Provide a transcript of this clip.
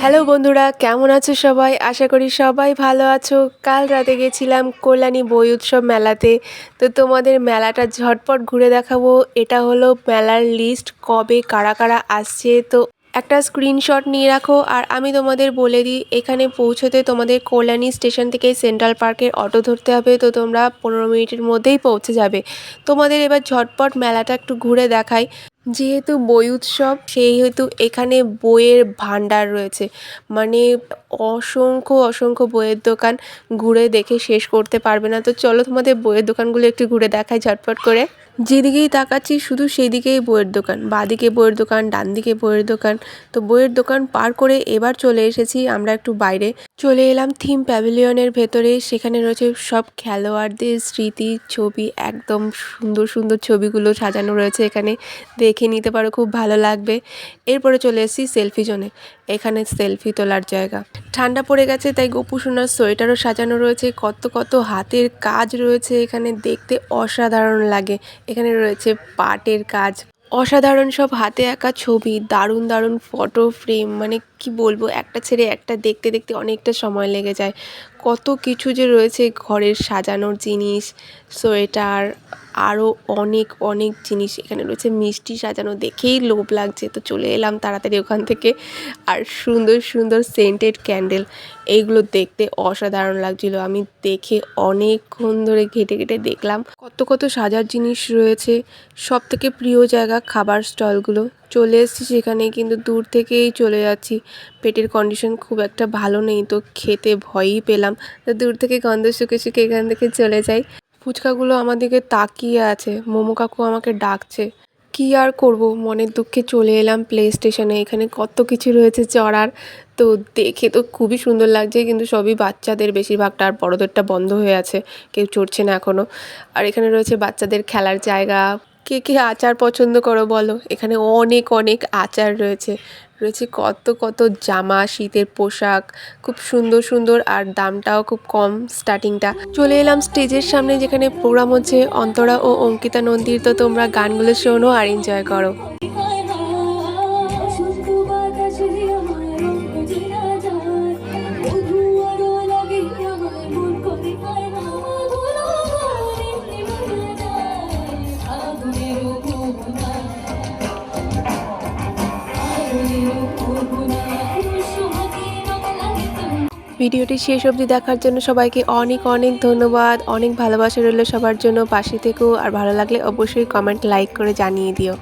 Hello বন্ধুরা, কেমন আছো সবাই? আশা করি সবাই ভালো আছো। কাল রাতে গেছিলাম কল্যাণী বই উৎসব মেলাতে। তো তোমাদের মেলাটা ঝটপট ঘুরে দেখাবো। এটা হলো মেলার লিস্ট কবে কারা কারা আসছে। তো একটা স্ক্রিনশট নিয়ে রাখো আর আমি তোমাদের বলে দিই, এখানে পৌঁছতে তোমাদের কল্যাণী স্টেশন থেকে সেন্ট্রাল পার্কের অটো ধরতে হবে। তো তোমরা পনেরো মিনিটের মধ্যেই পৌঁছে যাবে। তোমাদের এবার ঝটপট মেলাটা একটু ঘুরে দেখাই। যেহেতু বই উৎসব, সেহেতু এখানে বইয়ের ভাণ্ডার রয়েছে। মানে অসংখ্য অসংখ্য বইয়ের দোকান ঘুরে দেখে শেষ করতে পারবে না। তো চলো তোমাদের বইয়ের দোকানগুলো একটু ঘুরে দেখাই ঝটপট করে। যেদিকেই তাকাচ্ছি শুধু সেদিকেই বইয়ের দোকান, বাঁদিকে বইয়ের দোকান ডান দিকে বইয়ের দোকান। তো বইয়ের দোকান পার করে এবার চলে এসেছি আমরা একটু বাইরে। চলে এলাম থিম প্যাভিলিয়নের ভেতরে, সেখানে রয়েছে সব খেলোয়াড়দের স্মৃতি, ছবি, একদম সুন্দর সুন্দর ছবিগুলো সাজানো রয়েছে এখানে। দেখে নিতে পারো, খুব ভালো লাগবে। এরপরে চলে এসেছি সেলফি জোনে, এখানে সেলফি তোলার জায়গা। ঠান্ডা পড়ে গেছে, তাই গোপু সোনার সোয়েটারও সাজানো রয়েছে। কত কত হাতের কাজ রয়েছে এখানে, দেখতে অসাধারণ লাগে। এখানে রয়েছে পাটের কাজ, অসাধারণ সব হাতে আঁকা ছবি, দারুণ দারুণ ফটো ফ্রেম মানে কি বলব, একটা ছেড়ে একটা দেখতে দেখতে অনেকটা সময় লেগে যায়। কত কিছু যে রয়েছে, ঘরের সাজানোর জিনিস, সোয়েটার আরও অনেক অনেক জিনিস এখানে রয়েছে। মিষ্টি সাজানো দেখেই লোভ লাগছে। তো চলে এলাম তাড়াতাড়ি ওখান থেকে। আর সুন্দর সুন্দর সেন্টেড ক্যান্ডেল এইগুলো দেখতে অসাধারণ লাগছিল। আমি দেখে অনেকক্ষণ ধরে ঘেটে ঘেটে দেখলাম। কত কত সাজার জিনিস রয়েছে। সব থেকে প্রিয় জায়গা খাবার স্টলগুলো। চলে এসেছি সেখানে কিন্তু দূর থেকেই চলে যাচ্ছি। পেটের কন্ডিশন খুব একটা ভালো নেই তো খেতে ভয়ই পেলাম। তো দূর থেকে গন্ধ শুকে শুকে এখান থেকে চলে যাই। ফুচকাগুলো আমাদেরকে তাকিয়ে আছে। মোমো কাকু আমাকে ডাকছে। কি আর করব? মনের দুঃখে চলে এলাম প্লে স্টেশনে এখানে কত কিছু রয়েছে চড়ার। তো দেখে তো খুবই সুন্দর লাগছে, কিন্তু সবই বাচ্চাদের বেশিরভাগটা আর বড়োদেরটা বন্ধ হয়ে আছে। কেউ চড়ছে না এখনও আর এখানে রয়েছে বাচ্চাদের খেলার জায়গা। কে কে আচার পছন্দ করো বলো? এখানে অনেক অনেক আচার রয়েছে। রয়েছে কত কত জামা, শীতের পোশাক, খুব সুন্দর সুন্দর আর দামটাও খুব কম স্টার্টিংটা চলে এলাম স্টেজের সামনে যেখানে প্রোগ্রাম হচ্ছে অন্তরা ও অঙ্কিতা নন্দীর। তো তোমরা গানগুলো শোনো আর এনজয় করো। ভিডিওটি শেষ অবধি দেখার জন্য সবাইকে অনেক অনেক ধন্যবাদ। অনেক ভালোবাসা রইল সবার জন্য। পাশে থেকেও আর ভালো লাগলে অবশ্যই কমেন্ট লাইক করে জানিয়ে দিও।